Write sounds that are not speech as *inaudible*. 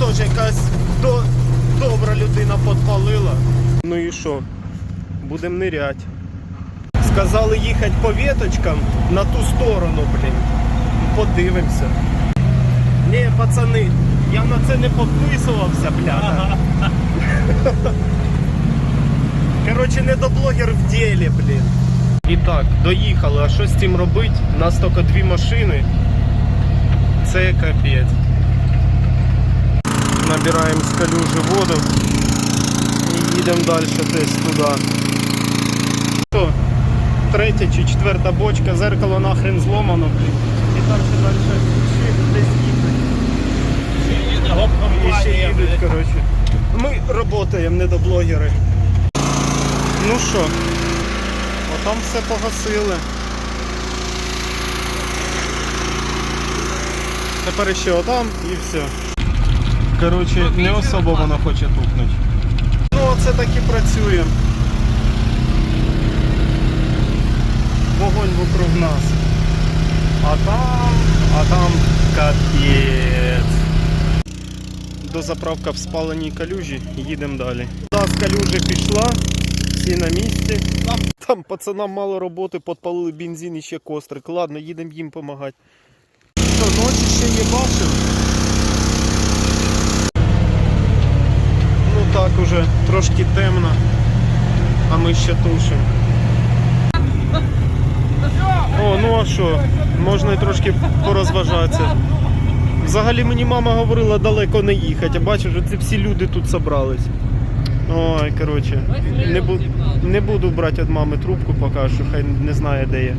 теж якась до... добра людина підпалила. Ну і що? Будемо нирять. Сказали їхати по веточкам на ту сторону, блін. Подивимося. Ні, пацани, я на це не підписувався, бляха. *laughs* Коротше, не до блогер в ділі, блін. І так, доїхали. А що з цим робити? У нас тільки дві машини. Це капець. Набираємо з калюжі воду і їдемо далі десь туди. Що, третя чи четверта бочка, зеркало нахрен зломано. І так ще далі ще десь їдуть. І ще їдуть, коротше. Ми працюємо, не до блогери. Ну що, отам все погасили. Тепер ще отам і все. Коротше, не особо вона хоче тухнути. Ну, оце так і працює. Вогонь вокруг нас. А там, а там капець. До заправка в спаленій калюжі, їдемо далі. Да, з калюжі пішла, всі на місці. Там, там пацанам мало роботи, підпалили бензин і ще кострик. Ладно, їдемо їм допомагати. Що, ночі ще не бачив? Ну так уже трошки темно, а ми ще тушимо. О, ну а що, можна і трошки порозважатися. Взагалі мені мама говорила далеко не їхати, а бачиш, оці всі люди тут зібрались. Ой, коротше, не, бу- не буду брати від мами трубку поки що, хай не знає де я.